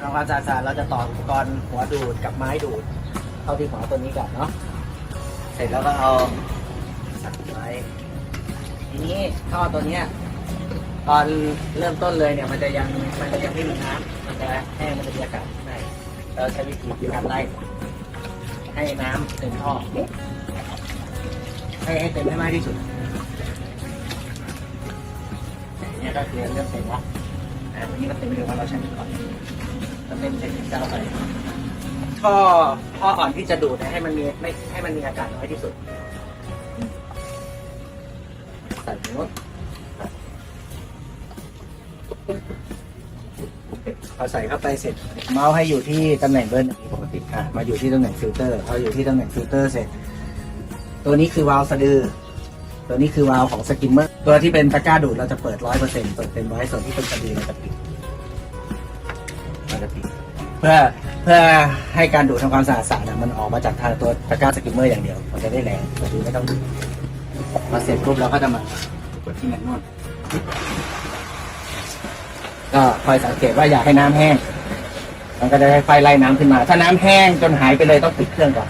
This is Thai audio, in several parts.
ทำความสะอาดเราจะต่ออุปกรณ์หัวดูดกับไม้ดูด เข้าที่หัวตัวนี้ก่อนเนาะเสร็จแล้วก็เอาสักไว้ทีนี้ท่อตัวเนี้ยตอนเริ่มต้นเลยเนี่ยมันจะยังมันจะยังไม่มีน้ำมันจะแห้งมันจะมีอากาศข้างในเราใช้วิธีการไล่ให้น้ำเต็มท่อให้ให้เต็มให้มากที่สุดเนี่ยก็คือเริ่มเต็มแล้ว อ่วันนี้ก็เต็มเลยว่าเราใช้ก่อนก็เต็มเต็มเจ้าไปท่อท่ออ่อนที่จะดูดให้มันมีไม่ให้มันมีอากาศน้อยที่สุดใส่โน้ตพอใส่เข้าไปเสร็จ เมาส์ให้อยู่ที่ตำแหน่งเบอร์หนึ่งปกติอะมาอยู่ที่ตำแหน่งฟิลเตอร์พออยู่ที่ตำแหน่งฟิลเตอร์เสร็จ ตัวนี้คือวาล์วสะดือ ตัวนี้คือวาล์วของสกิมเมอร์ ตัวที่เป็นตะกร้าดูดเราจะเปิดร้อยเปอร์เซ็นต์เปิดเต็มไว้ส่วนที่เป็นสะดือเราจะปิดเราจะปิด เพื่อเพื่อให้การดูดทำความสะอาดสารน่ะมันออกมาจากทางตัวตะกร้าสกิมเมอร์อย่างเดียว มันจะได้แรงสะดือไม่ต้องดูดพอเสร็จปุ๊บเราก็จะมากดที่แมนนวลก็คอยสังเกตว่าอยากให้น้ำแห้ง มันก็จะค่อยๆไล่น้ำขึ้นมา ถ้าน้ำแห้งจนหายไปเลยต้องปิดเครื่องก่อน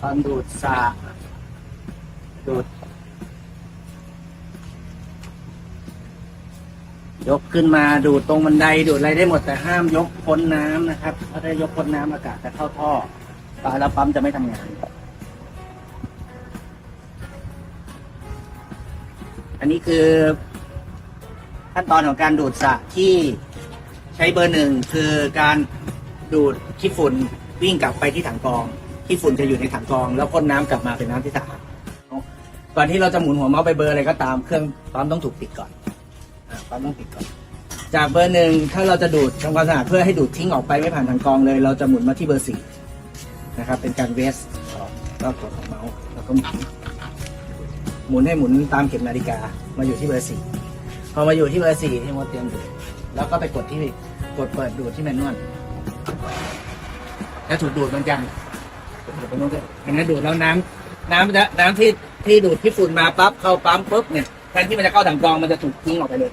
ตอนดูดสาดูด ยกขึ้นมาดูดตรงบันไดดูดอะไรได้หมดแต่ห้ามยกพ้นน้ำนะครับถ้าได้ยกพ้นน้ำอากาศจะเข้าท่อตายแล้วปั๊มจะไม่ทำงาน อันนี้คือ ขั้นตอนของการดูดสระที่ใช้เบอร์หนึ่งคือการดูดขี้ฝุ่นวิ่งกลับไปที่ถังกรอง ขี้ฝุ่นจะอยู่ในถังกรอง แล้วพ่นน้ำกลับมาเป็นน้ำที่สะอาดก่อนที่เราจะหมุนหัวเมาส์ไปเบอร์อะไรก็ตามเครื่องปั๊มต้องถูกปิดก่อนอปั๊มต้องปิดก่อน จากเบอร์หนึ่งถ้าเราจะดูดทำความสะอาดเพื่อให้ดูดทิ้งออกไปไม่ผ่านถังกรองเลย เราจะหมุนมาที่เบอร์สี่นะครับ เป็นการเวสของรอบตัวของเมาส์แล้วก็หมุนหมุนให้หมุนตามเข็มนาฬิกามาอยู่ที่เบอร์สี่พอมาอยู่ที่เบอร์สี่ที่มดเตรียมดูดแล้วก็ไปกดที่กดเปิดดูดที่แมนนวลแล้วถูกดูดเหมือนกัน กดไปโน้นก็เห็นไหมดูดแล้วน้ำน้ำจะน้ำที่ที่ดูดที่ฝุ่นมาปั๊บเข้าปั๊มปุ๊บเนี่ยแทนที่มันจะเข้าถังกรองมันจะถูกทิ้งออกไปเลย